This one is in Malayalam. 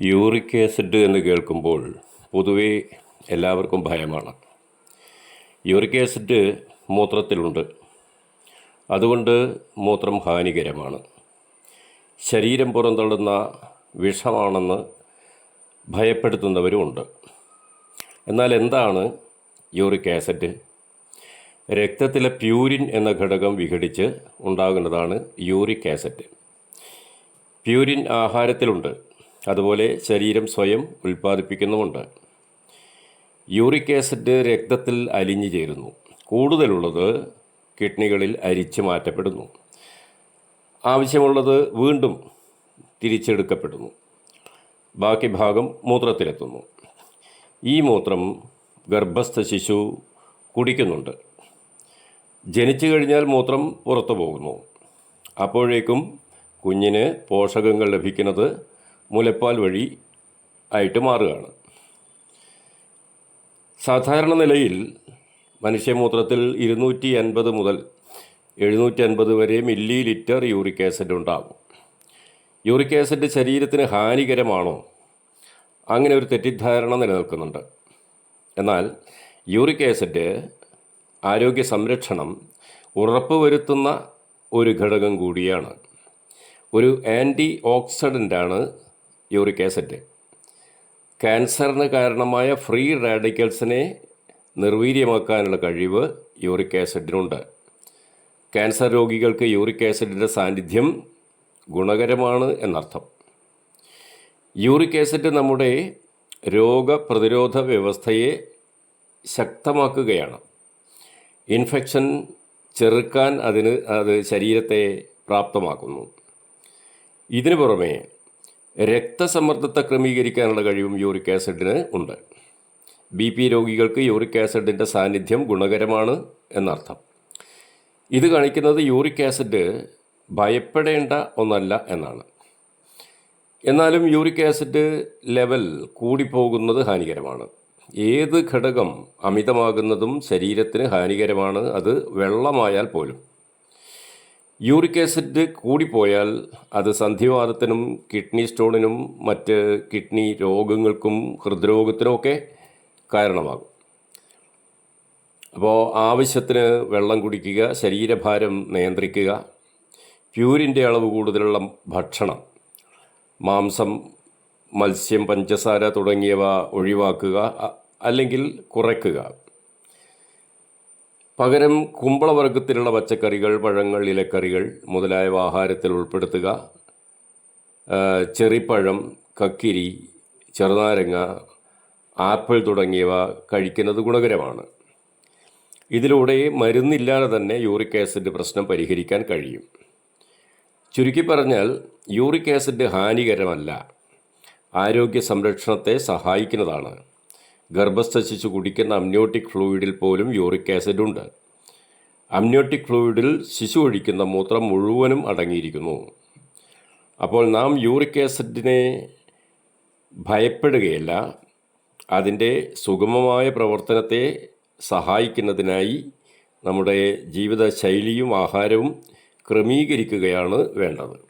യൂറിക് ആസിഡ് എന്ന് കേൾക്കുമ്പോൾ പൊതുവേ എല്ലാവർക്കും ഭയമാണ്. യൂറിക് ആസിഡ് മൂത്രത്തിലുണ്ട്. അതുകൊണ്ട് മൂത്രം ഹാനികരമാണ്. ശരീരം പുറന്തള്ളുന്ന വിഷമാണെന്ന് ഭയപ്പെടുത്തുന്നവരുമുണ്ട് എന്നാൽ എന്താണ് യൂറിക് ആസിഡ്? രക്തത്തിലെ പ്യൂരിൻ എന്ന ഘടകം വിഘടിച്ച് ഉണ്ടാകുന്നതാണ് യൂറിക് ആസിഡ്. പ്യൂരിൻ ആഹാരത്തിലുണ്ട്. അതുപോലെ ശരീരം സ്വയം ഉൽപ്പാദിപ്പിക്കുന്നുമുണ്ട്. യൂറിക് ആസിഡ് രക്തത്തിൽ അലിഞ്ഞു ചേരുന്നു. കൂടുതലുള്ളത് കിഡ്നികളിൽ അരിച്ചു മാറ്റപ്പെടുന്നു. ആവശ്യമുള്ളത് വീണ്ടും തിരിച്ചെടുക്കപ്പെടുന്നു. ബാക്കി ഭാഗം മൂത്രത്തിലെത്തുന്നു. ഈ മൂത്രം ഗർഭസ്ഥ ശിശു കുടിക്കുന്നുണ്ട്. ജനിച്ചു കഴിഞ്ഞാൽ മൂത്രം പുറത്തു പോകുന്നു. അപ്പോഴേക്കും കുഞ്ഞിന് പോഷകങ്ങൾ ലഭിക്കുന്നത് മുലപ്പാൽ വഴി ആയിട്ട് മാറുകയാണ്. സാധാരണ നിലയിൽ മനുഷ്യമൂത്രത്തിൽ ഇരുന്നൂറ്റി അൻപത് മുതൽ എഴുന്നൂറ്റി അൻപത് വരെ മില്ലി ലിറ്റർ യൂറിക് ആസിഡ് ഉണ്ടാകും യൂറിക് ആസിഡ് ശരീരത്തിന് ഹാനികരമാണോ? അങ്ങനെ ഒരു തെറ്റിദ്ധാരണ നിലനിൽക്കുന്നുണ്ട്. എന്നാൽ യൂറിക് ആസിഡ് ആരോഗ്യ സംരക്ഷണം ഉറപ്പുവരുത്തുന്ന ഒരു ഘടകം കൂടിയാണ്. ഒരു ആന്റി ഓക്സിഡന്റാണ് യൂറിക് ആസിഡ് ക്യാൻസറിന് കാരണമായ ഫ്രീ റാഡിക്കൽസിനെ നിർവീര്യമാക്കാനുള്ള കഴിവ് യൂറിക് ആസിഡിനുണ്ട് ക്യാൻസർ രോഗികൾക്ക് യൂറിക് ആസിഡിന്റെ സാന്നിധ്യം ഗുണകരമാണ് എന്നർത്ഥം. യൂറിക് ആസിഡ് നമ്മുടെ രോഗപ്രതിരോധ വ്യവസ്ഥയെ ശക്തമാക്കുകയാണ്. ഇൻഫെക്ഷൻ ചെറുക്കാൻ അതിന് അത് ശരീരത്തെ പ്രാപ്തമാക്കുന്നു. ഇതിനു പുറമെ രക്തസമ്മർദ്ദത്തെ ക്രമീകരിക്കാനുള്ള കഴിവും യൂറിക് ആസിഡിന് ഉണ്ട്. ബി പി രോഗികൾക്ക് യൂറിക് ആസിഡിന്റെ സാന്നിധ്യം ഗുണകരമാണ് എന്നർത്ഥം. ഇത് കാണിക്കുന്നത് യൂറിക് ആസിഡ് ഭയപ്പെടേണ്ട ഒന്നല്ല എന്നാണ്. എന്നാലും യൂറിക് ആസിഡ് ലെവൽ കൂടിപ്പോകുന്നത് ഹാനികരമാണ്. ഏത് ഘടകം അമിതമാകുന്നതും ശരീരത്തിന് ഹാനികരമാണ് അത് വെള്ളമായാൽ പോലും. യൂറിക് ആസിഡ് കൂടിപ്പോയാൽ അത് സന്ധിവാദത്തിനും കിഡ്നി സ്റ്റോണിനും മറ്റ് കിഡ്നി രോഗങ്ങൾക്കും ഹൃദ്രോഗത്തിനുമൊക്കെ കാരണമാകും. അപ്പോൾ ആവശ്യത്തിന് വെള്ളം കുടിക്കുക ശരീരഭാരം നിയന്ത്രിക്കുക പ്യൂരിന്റെ അളവ് കൂടുതലുള്ള ഭക്ഷണം മാംസം മത്സ്യം പഞ്ചസാര തുടങ്ങിയവ ഒഴിവാക്കുക അല്ലെങ്കിൽ കുറയ്ക്കുക. പകരം കുമ്പളവർഗത്തിലുള്ള പച്ചക്കറികൾ പഴങ്ങൾ ഇലക്കറികൾ മുതലായവ ആഹാരത്തിൽ ഉൾപ്പെടുത്തുക. ചെറിപ്പഴം കക്കിരി ചെറുനാരങ്ങ ആപ്പിൾ തുടങ്ങിയവ കഴിക്കുന്നത് ഗുണകരമാണ്. ഇതിലൂടെ മരുന്നില്ലാതെ തന്നെ യൂറിക് ആസിഡ് പ്രശ്നം പരിഹരിക്കാൻ കഴിയും. ചുരുക്കി പറഞ്ഞാൽ യൂറിക് ആസിഡ് ഹാനികരമല്ല ആരോഗ്യ സംരക്ഷണത്തെ സഹായിക്കുന്നതാണ്. ഗർഭസ്ഥ ശിശു കുടിക്കുന്ന അമ്നിയോട്ടിക് ഫ്ലൂയിഡിൽ പോലും യൂറിക് ആസിഡ് ഉണ്ട്. അമ്നിയോട്ടിക് ഫ്ലൂയിഡിൽ ശിശു ഒഴിക്കുന്ന മൂത്രം മുഴുവനും അടങ്ങിയിരിക്കുന്നു. അപ്പോൾ നാം യൂറിക് ആസിഡിനെ ഭയപ്പെടുകയല്ല അതിന്റെ സുഗമമായ പ്രവർത്തനത്തെ സഹായിക്കുന്നതിനായി നമ്മുടെ ജീവിതശൈലിയും ആഹാരവും ക്രമീകരിക്കുകയാണ് വേണ്ടത്.